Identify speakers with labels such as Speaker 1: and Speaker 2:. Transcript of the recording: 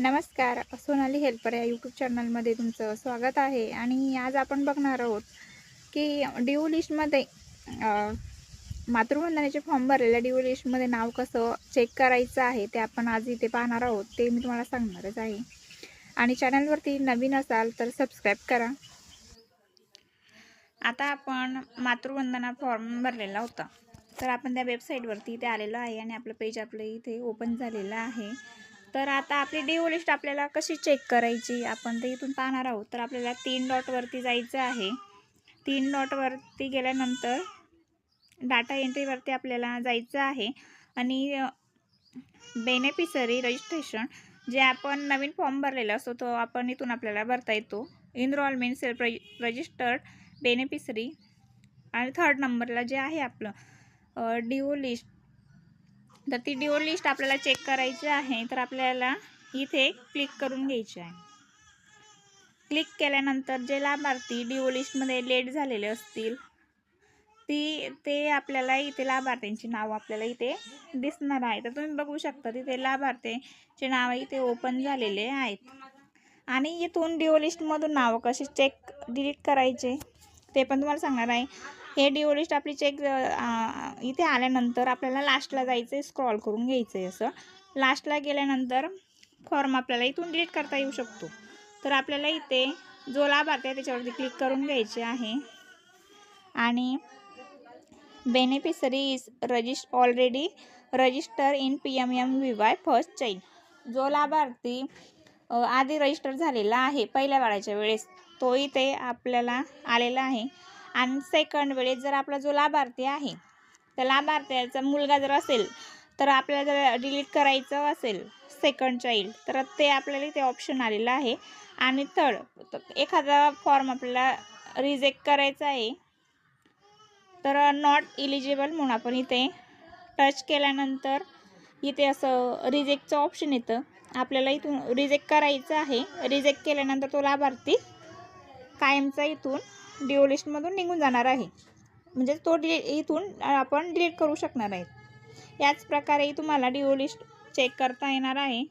Speaker 1: नमस्कार सोनाली हेल्पर या यूट्यूब चॅनलमध्ये तुमचं स्वागत आहे. आणि आज आपण बघणार आहोत की ड्यू लिस्टमध्ये मातृवंदनेचे फॉर्म भरलेल्या ड्यू लिस्टमध्ये नाव कसं चेक करायचं आहे ते आपण आज इथे पाहणार आहोत. ते मी तुम्हाला सांगणारच आहे. आणि चॅनलवरती नवीन असाल तर सबस्क्राईब करा. आता आपण मातृवंदना फॉर्म भरलेला होता. तर आपण त्या वेबसाईटवरती इथे आलेलो आहे आणि आपलं पेज आपलं इथे ओपन झालेलं आहे. तर आता आपली डिओ लिस्ट आपल्याला कशी चेक करायची? आपण ते इथून पाहणार आहोत. तर आपल्याला तीन डॉटवरती जायचं आहे. तीन डॉटवरती गेल्यानंतर डाटा एंट्रीवरती आपल्याला जायचं आहे. आणि बेनेफिसरी रजिस्ट्रेशन जे आपण नवीन फॉर्म भरलेला असतो तो आपण इथून आपल्याला भरता येतो. इनरॉलमेंट सेल्फ रजिस्टर्ड बेनेफिसरी आणि थर्ड नंबरला जे आहे आपलं डिओ लिस्ट तर ती डिओ लिस्ट आपल्याला चेक करायची आहे तर आपल्याला इथे क्लिक करून घ्यायची आहे. क्लिक केल्यानंतर जे लाभार्थी डिओ लिस्टमध्ये लेट झालेले असतील ती ते आपल्याला इथे लाभार्थ्यांची नाव आपल्याला इथे दिसणार आहे. तर तुम्ही बघू शकता तिथे लाभार्थ्यांचे नाव इथे ओपन झालेले आहेत. आणि इथून डिओ लिस्टमधून नावं कसे चेक डिलीट करायचे? ते पण तुम्हाला सांगणार आहे. हे डिओ लिस्ट आपली चेक इथे आल्यानंतर आपल्याला लास्टला जायचं आहे स्क्रॉल करून घ्यायचं आहे असं. लास्टला गेल्यानंतर फॉर्म आपल्याला इथून डिलीट करता येऊ शकतो. तर आपल्याला इथे जो लाभार्थी आहे त्याच्यावरती क्लिक करून घ्यायचे आहे. आणि beneficiary is resist already register in P M M V Y first child जो लाभार्थी आधी रजिस्टर झालेला आहे पहिल्या बाळाच्या वेळेस तो इथे आपल्याला आलेला आहे. आणि सेकंड वेळेस जर आपला जो लाभार्थी आहे त्या लाभार्थ्याचा मुलगा जर असेल तर आपल्याला जर डिलीट करायचं असेल सेकंड चाईल्ड तर ते आपल्याला इथे ऑप्शन आलेलं आहे. आणि थर्ड एखादा फॉर्म आपल्याला रिजेक्ट करायचा आहे तर नॉट इलिजिबल म्हणून आपण इथे टच केल्यानंतर इथे असं रिजेक्टचं ऑप्शन येतं. आपल्याला इथून रिजेक्ट करायचं आहे. रिजेक्ट केल्यानंतर तो लाभार्थी कायमचा इथून डिओ लिस्टमधून निघून जाणार आहे. म्हणजे तो डि इथून आपण डिलीट करू शकणार आहे याच प्रकारे तुम्हाला डिओ लिस्ट चेक करता येणार आहे.